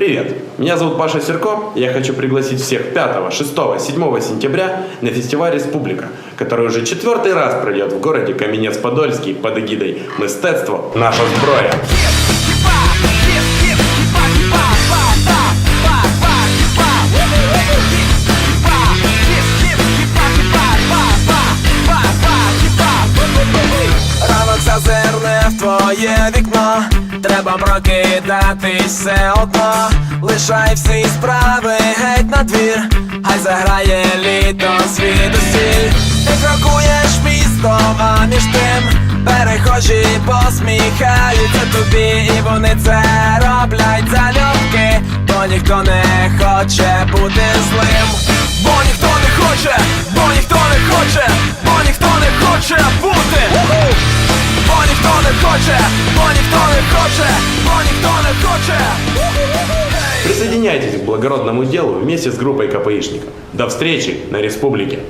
Привет, меня зовут Паша Серко, я хочу пригласить всех 5, 6, 7 сентября на фестиваль «Республика», который уже четвертый раз пройдет в городе Каменец-Подольский под эгидой «Мистецтво. Наша зброя». Ранок зазирне в твоє вікно, треба прокидатись все одно, лишай всі справи геть на двір, хай заграє літо звідусіль Ти крокуєш містом, а між тим перехожі посміхаються тобі, і вони це роблять залюбки, бо ніхто не хоче бути злим, бо ніхто не хоче, бо ніхто не хоче, бо ніхто не хоче бути. Бо ніхто не хоче, бо ніхто не хоче, бо ніхто не хоче. Присоединяйтесь к благородному делу вместе с группой КПИшников. До встречи на Республике!